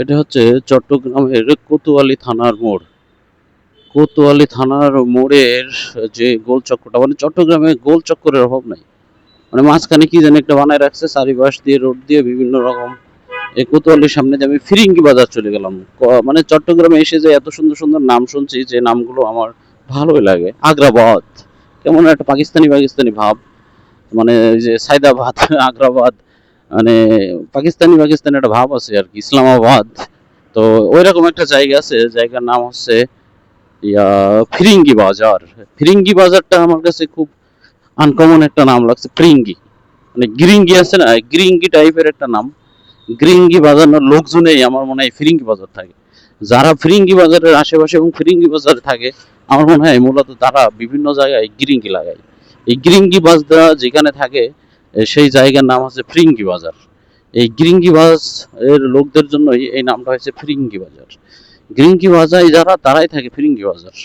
এটা হচ্ছে চট্টগ্রামের কোতোয়ালি থানার মোড়। কোতোয়ালি থানার মোড়ের যে গোল চক্রটা মানে চট্টগ্রামে গোল চক্করের অভাব নাই। মানে মাঝখানে কি জানি একটা বানায় রাখছে, চারিপাশ দিয়ে, রোড দিয়ে বিভিন্ন রকম। এই কোতোয়ালির সামনে যে আমি ফিরিঙ্গি বাজার চলে গেলাম। মানে চট্টগ্রামে এসে যে এত সুন্দর সুন্দর নাম শুনছি, যে নামগুলো আমার ভালোই লাগে। আগ্রাবাদ। কেমন একটা পাকিস্তানি পাকিস্তানি ভাব। মানে যে সাইদাবাদ আগ্রাবাদ মানে পাকিস্তানি পাকিস্তানি একটা ভাব আছে আর কি, ইসলামাবাদ। তো ওই রকম একটা জায়গা আছে, জায়গার নাম হচ্ছে ইয়া ফিরিঙ্গি বাজার। ফিরিঙ্গি বাজারটা আমার কাছে খুব আনকমন একটা নাম লাগছে, ফিরিঙ্গি। মানে গিরিঙ্গি আছে না গিরিঙ্গি টাইপের একটা নাম। গিরিঙ্গি বাজানোর লোকজনেই আমার মনে হয় ফিরিঙ্গি বাজার থাকে। যারা ফিরিঙ্গি বাজারের আশেপাশে এবং ফিরিঙ্গি বাজারে থাকে, আমার মনে হয় মূলত তারা বিভিন্ন জায়গায় গিরিঙ্গি লাগায়। এই গিরিঙ্গি বাজরা যেখানে থাকে সেই জায়গার নাম হচ্ছে ফিরিঙ্গি বাজার। এই গিরিঙ্গি বাজ লোকদের জন্যই এই নামটা হয়েছে ফিরিঙ্গি বাজার। গিরিঙ্গি বাজায় যারা, তারাই থাকে ফিরিঙ্গি বাজার।